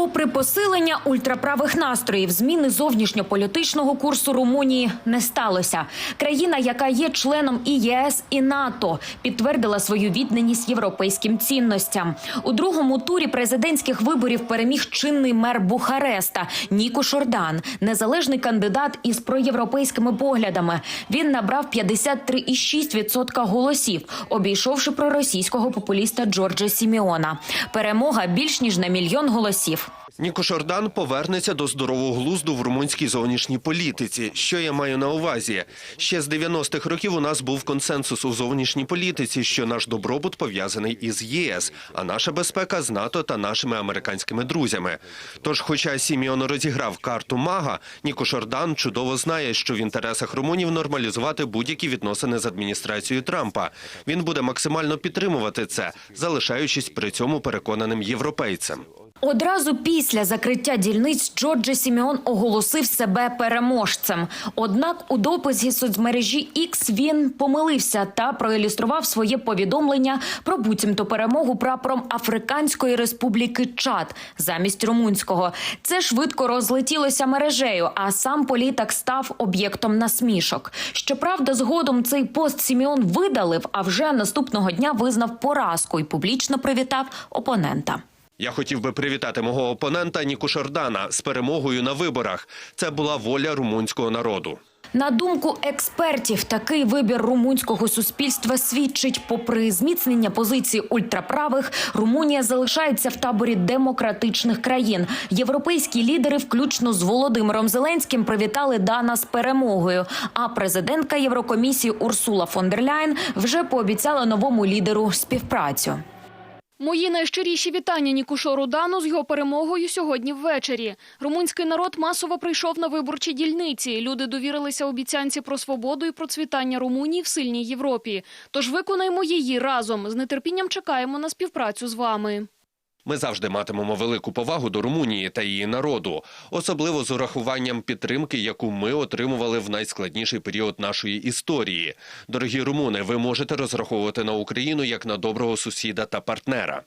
Попри посилення ультраправих настроїв, зміни зовнішньополітичного курсу Румунії не сталося. Країна, яка є членом і ЄС, і НАТО, підтвердила свою відданість європейським цінностям. У другому турі президентських виборів переміг чинний мер Бухареста Ніко Шордан, незалежний кандидат із проєвропейськими поглядами. Він набрав 53,6% голосів, обійшовши проросійського популіста Джорджа Сіміона. Перемога більш ніж на мільйон голосів. Ніко Шордан повернеться до здорового глузду в румунській зовнішній політиці. Що я маю на увазі? Ще з 90-х років у нас був консенсус у зовнішній політиці, що наш добробут пов'язаний із ЄС, а наша безпека з НАТО та нашими американськими друзями. Тож, хоча Сіміон розіграв карту мага, Ніко Шордан чудово знає, що в інтересах румунів нормалізувати будь-які відносини з адміністрацією Трампа. Він буде максимально підтримувати це, залишаючись при цьому переконаним європейцем. Одразу після закриття дільниць Джорджа Сімеон оголосив себе переможцем. Однак у дописі соцмережі X він помилився та проілюстрував своє повідомлення про буцімто перемогу прапором Африканської республіки Чад замість румунського. Це швидко розлетілося мережею, а сам політик став об'єктом насмішок. Щоправда, згодом цей пост Сімеон видалив, а вже наступного дня визнав поразку і публічно привітав опонента. Я хотів би привітати мого опонента Ніку Шордана з перемогою на виборах. Це була воля румунського народу. На думку експертів, такий вибір румунського суспільства свідчить, попри зміцнення позиції ультраправих, Румунія залишається в таборі демократичних країн. Європейські лідери, включно з Володимиром Зеленським, привітали Дана з перемогою. А президентка Єврокомісії Урсула фон дер Ляйн вже пообіцяла новому лідеру співпрацю. Мої найщиріші вітання Нікушору Дану з його перемогою сьогодні ввечері. Румунський народ масово прийшов на виборчі дільниці. Люди довірилися обіцянці про свободу і процвітання Румунії в сильній Європі. Тож виконаємо її разом. З нетерпінням чекаємо на співпрацю з вами. Ми завжди матимемо велику повагу до Румунії та її народу, особливо з урахуванням підтримки, яку ми отримували в найскладніший період нашої історії. Дорогі румуни, ви можете розраховувати на Україну як на доброго сусіда та партнера.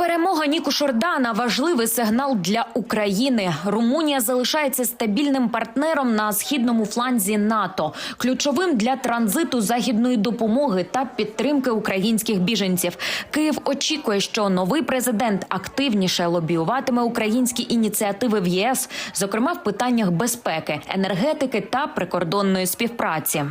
Перемога Ніку Шордана важливий сигнал для України. Румунія залишається стабільним партнером на східному фланзі НАТО, ключовим для транзиту західної допомоги та підтримки українських біженців. Київ очікує, що новий президент активніше лобіюватиме українські ініціативи в ЄС, зокрема в питаннях безпеки, енергетики та прикордонної співпраці.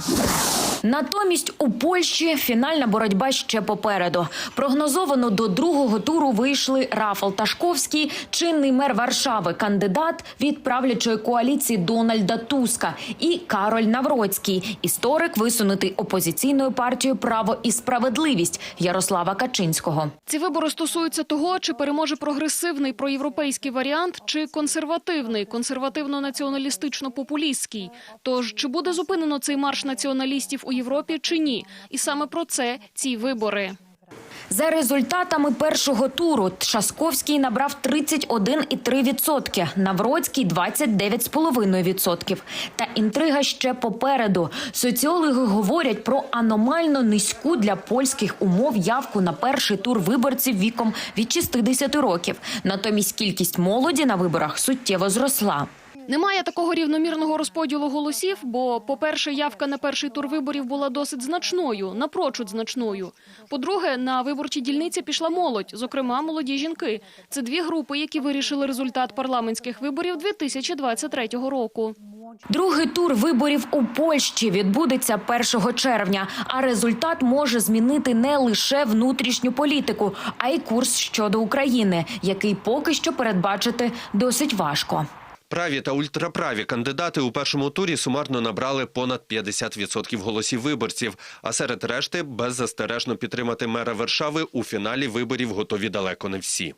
Натомість у Польщі фінальна боротьба ще попереду. Прогнозовано до другого туру вийшли Рафал Ташковський, чинний мер Варшави, кандидат від правлячої коаліції Дональда Туска, і Кароль Навроцький, історик, висунутий опозиційною партією Право і справедливість Ярослава Качинського. Ці вибори стосуються того, чи переможе прогресивний проєвропейський варіант, чи консервативний, консервативно-націоналістично-популістський. Тож чи буде зупинено цей марш націоналістів у Європі, чи ні? І саме про це ці вибори. За результатами першого туру Тшасковський набрав 31,3%, Навроцький – 29,5%. Та інтрига ще попереду. Соціологи говорять про аномально низьку для польських умов явку на перший тур виборців віком від 60 років. Натомість кількість молоді на виборах суттєво зросла. Немає такого рівномірного розподілу голосів, бо, по-перше, явка на перший тур виборів була досить значною, напрочуд значною. По-друге, на виборчі дільниці пішла молодь, зокрема молоді жінки. Це дві групи, які вирішили результат парламентських виборів 2023 року. Другий тур виборів у Польщі відбудеться 1 червня, а результат може змінити не лише внутрішню політику, а й курс щодо України, який поки що передбачити досить важко. Праві та ультраправі кандидати у першому турі сумарно набрали понад 50% голосів виборців. А серед решти беззастережно підтримати мера Варшави у фіналі виборів готові далеко не всі.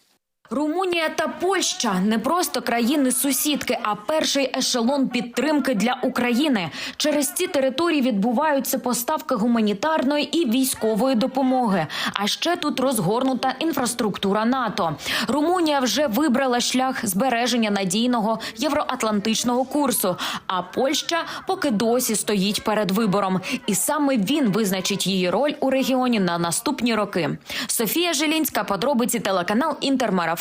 Румунія та Польща не просто країни-сусідки, а перший ешелон підтримки для України. Через ці території відбуваються поставки гуманітарної і військової допомоги. А ще тут розгорнута інфраструктура НАТО. Румунія вже вибрала шлях збереження надійного євроатлантичного курсу. А Польща поки досі стоїть перед вибором, і саме він визначить її роль у регіоні на наступні роки. Софія Желінська, подробиці телеканал Інтермарафон.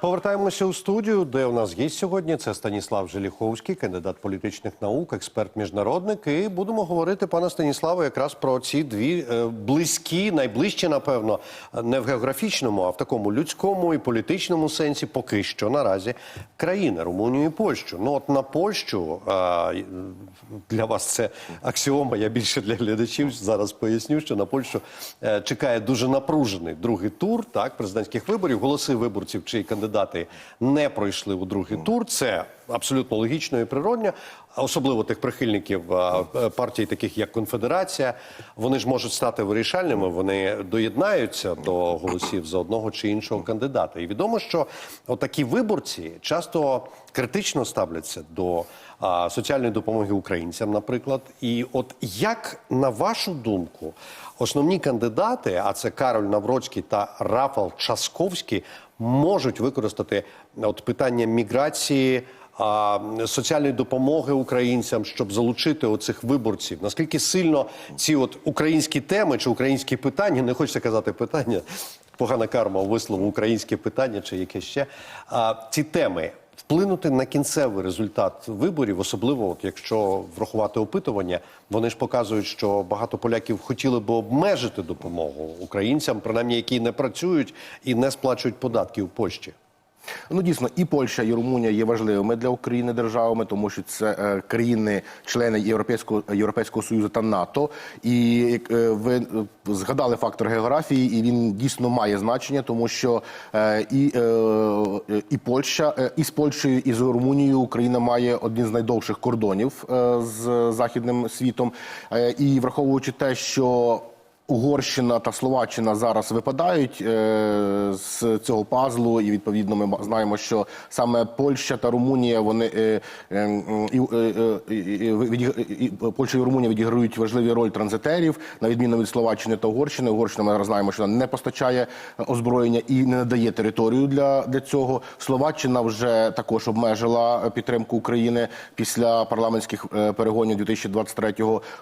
Повертаємося у студію, де у нас гість сьогодні. Це Станіслав Желіховський, кандидат політичних наук, експерт міжнародник. І будемо говорити, пане Станіславе, якраз про ці дві е, близькі, найближчі, напевно, не в географічному, а в такому людському і політичному сенсі, поки що наразі країни Румунію і Польщу. Ну от на Польщу для вас це аксіома. Я більше для глядачів зараз поясню, що на Польщу е, чекає дуже напружений другий тур так президентських виборів. Голоси виборців, чиї кандидати не пройшли у другий тур. Це абсолютно логічно і природньо. Особливо тих прихильників е, партій, таких як Конфедерація, вони ж можуть стати вирішальними. Вони доєднаються до голосів за одного чи іншого кандидата. І відомо, що отакі виборці часто критично ставляться до соціальної допомоги українцям, наприклад. І от як на вашу думку, основні кандидати, а це Кароль Навроцький та Рафал Часковський, можуть використати от питання міграції. а, Соціальної допомоги українцям, щоб залучити оцих виборців, наскільки сильно ці от українські теми чи українські питання, не хочеться казати питання, погана карма вислову українське питання чи яке ще ці теми вплинути на кінцевий результат виборів, особливо от якщо врахувати опитування, вони ж показують, що багато поляків хотіли би обмежити допомогу українцям, принаймні які не працюють і не сплачують податки у Польщі. Ну дійсно, і Польща, і Румунія є важливими для України державами, тому що це е, країни-члени Європейського Європейського союзу та НАТО. І е, ви е, згадали фактор географії, і він дійсно має значення, тому що і, і Польща, і з Польщею, і з Румунією Україна має один з найдовших кордонів з західним світом. І враховуючи те, що Угорщина та Словаччина зараз випадають е, з цього пазлу, і відповідно ми знаємо, що саме Польща та Румунія вони е, е, е, е, і Польща і Румунія відіграють важливі роль транзитерів, на відміну від Словаччини та Угорщини. Угорщина ми зараз знаємо, що вона не постачає озброєння і не надає територію для, для цього. Словаччина вже також обмежила підтримку України після парламентських е, перегонів 2023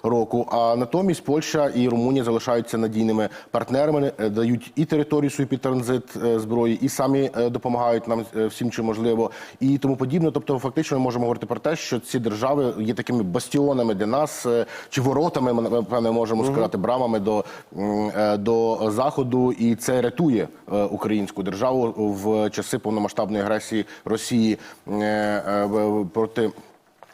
року. А натомість Польща і Румунія залишаються надійними партнерами, е, дають і територію свою під транзит е, зброї, і самі е, допомагають нам всім, чим можливо, і тому подібне. Тобто, фактично, ми можемо говорити про те, що ці держави є такими бастіонами для нас, чи воротами, ми напевне можемо сказати, брамами до, до заходу, і це рятує українську державу в часи повномасштабної агресії Росії проти.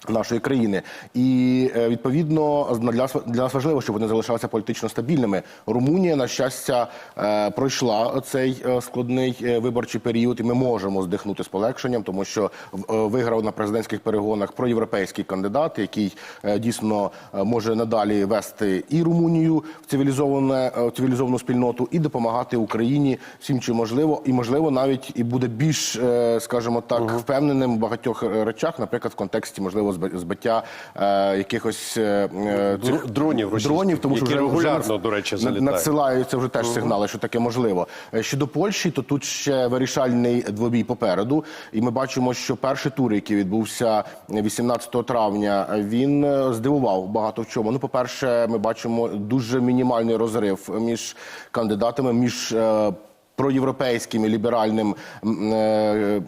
Нашої країни, і е, відповідно для нас, для нас важливо, щоб вони залишалися політично стабільними. Румунія, на щастя, е, пройшла цей е, складний виборчий період, і ми можемо здихнути з полегшенням, тому що виграв на президентських перегонах проєвропейський кандидат, який дійсно може надалі вести і Румунію в цивілізоване в цивілізовану спільноту, і допомагати Україні всім, чим можливо, і можливо навіть і буде більш, скажімо так, впевненим в багатьох речах, наприклад, в контексті можливо зб- збиття е, якихось е, е, Др- дронів дронів, тому що які вже регулярно, вже до речі, залітають. надсилаються вже теж сигнали, що таке можливо. Е, Щодо Польщі, то тут ще вирішальний двобій попереду, і ми бачимо, що перший тур, який відбувся 18 травня, він е, здивував багато в чому. Ну, по перше, ми бачимо дуже мінімальний розрив між кандидатами, між проєвропейським і ліберальним е,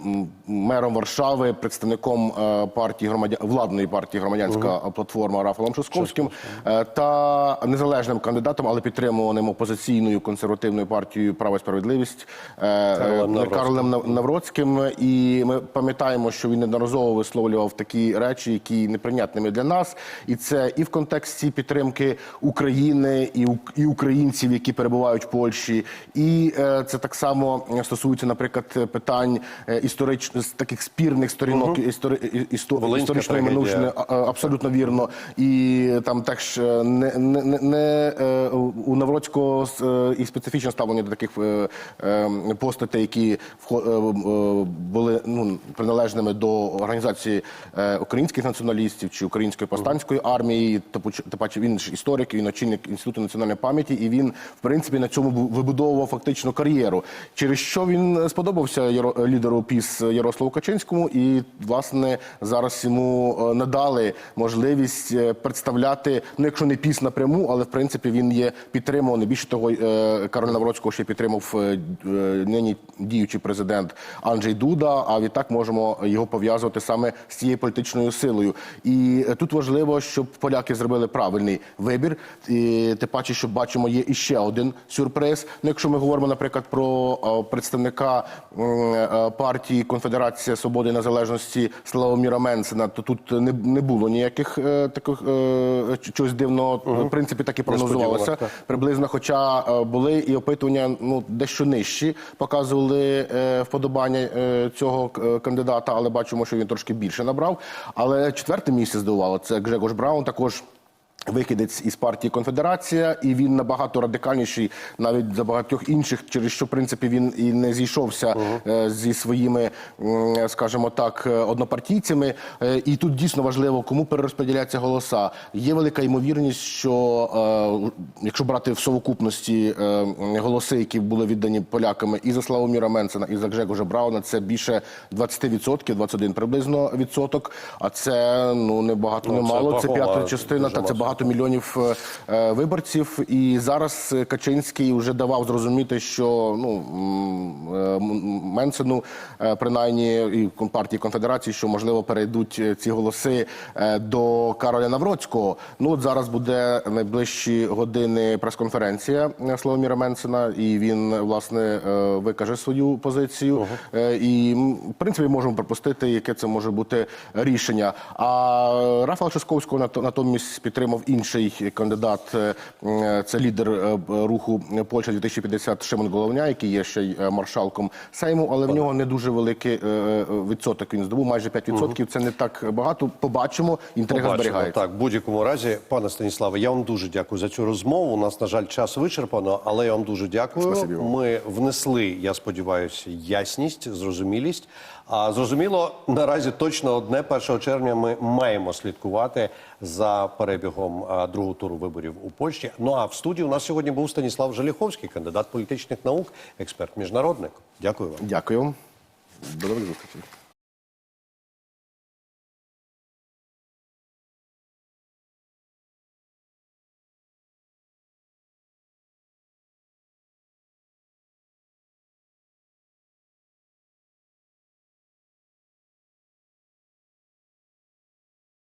мером Варшави, представником е, партії громадян владної партії громадянська платформа Рафалом Шосковським е, та незалежним кандидатом, але підтримуваним опозиційною консервативною партією Право і справедливість Карлем Навроцьким. Карлем Навроцьким. І ми пам'ятаємо, що він неодноразово висловлював такі речі, які неприйнятними для нас, і це і в контексті підтримки України, і, українців, які перебувають в Польщі, і це так само стосується, наприклад, питань е, історичних таких спірних сторінок істори, і- істо- історичної минувшини. Абсолютно вірно. І там теж е, не, не, не, не е, у Навроцького е, і специфічне ставлення до таких е, е, постатей, які е, е, були ну, приналежними до організації е, українських націоналістів чи української повстанської армії. Тим паче він ж історик, він очільник інституту національної пам'яті, і він в принципі на цьому бу- вибудовував фактично кар'єру партнеру. Через що він сподобався лідеру ПІС Ярославу Качинському, і власне зараз йому е, надали можливість е, представляти, ну якщо не ПІС напряму, але в принципі він є підтримуваний. Більше того, е, Кароля Навроцького ще підтримав нині діючий президент Анджей Дуда. А відтак можемо його пов'язувати саме з цією політичною силою. І тут важливо, щоб поляки зробили правильний вибір. І тим паче, що бачимо, є іще один сюрприз. Ну, якщо ми говоримо, наприклад, про е, представника е, партії Конфедерація Свободи і Незалежності Славоміра Менсена, то тут не, не було ніяких е, таких чогось дивного. В принципі, так і прогнозувалося приблизно. Хоча були і опитування ну дещо нижчі, показували вподобання цього кандидата, але бачимо, що він трошки більше набрав. Але четверте місце здивувало це Гжегош Браун, також. Вихідець із партії Конфедерація, і він набагато радикальніший навіть за багатьох інших, через що в принципі він і не зійшовся е, зі своїми, м, скажімо так, е, однопартійцями. Е, і тут дійсно важливо, кому перерозподіляться голоса. Є велика ймовірність, що е, якщо брати в совокупності е, голоси, які були віддані поляками і за Славоміра Менсена, і за Гжегожа Брауна, це більше 20%, 21 приблизно відсоток. А це ну не багато, Ну, не це мало. Це п'ята частина. Та це масово. Багато мільйонів е, е, виборців. І зараз е, Качинський вже давав зрозуміти, що ну Менсену, принаймні і партії Конфедерації, що можливо перейдуть ці голоси до Кароля Навроцького. Ну от зараз буде найближчі години прес-конференція Славоміра Менсена, і він власне викаже свою позицію. Е, І в принципі можемо припустити, яке це може бути рішення. А Рафала Часковського нато- натомість підтримав інший кандидат. е, Це лідер е, руху Польща 2050 Шимон Головня, який є ще й е, маршалком Сейму, але в нього не дуже великий е, е, відсоток. Він здобув майже 5%. Це не так багато. Побачимо. Інтрига Побачимо. зберігається. Так, в будь-якому разі, пане Станіславе, я вам дуже дякую за цю розмову. У нас, на жаль, час вичерпано, але я вам дуже дякую. Спасибі. Ми внесли, я сподіваюся, ясність, зрозумілість. А зрозуміло, наразі точно одне 1 червня ми маємо слідкувати за перебігом другого туру виборів у Польщі. Ну а в студії у нас сьогодні був Станіслав Желіховський, кандидат політичних наук, експерт міжнародник. Дякую вам. Дякую. До нових зустрічей.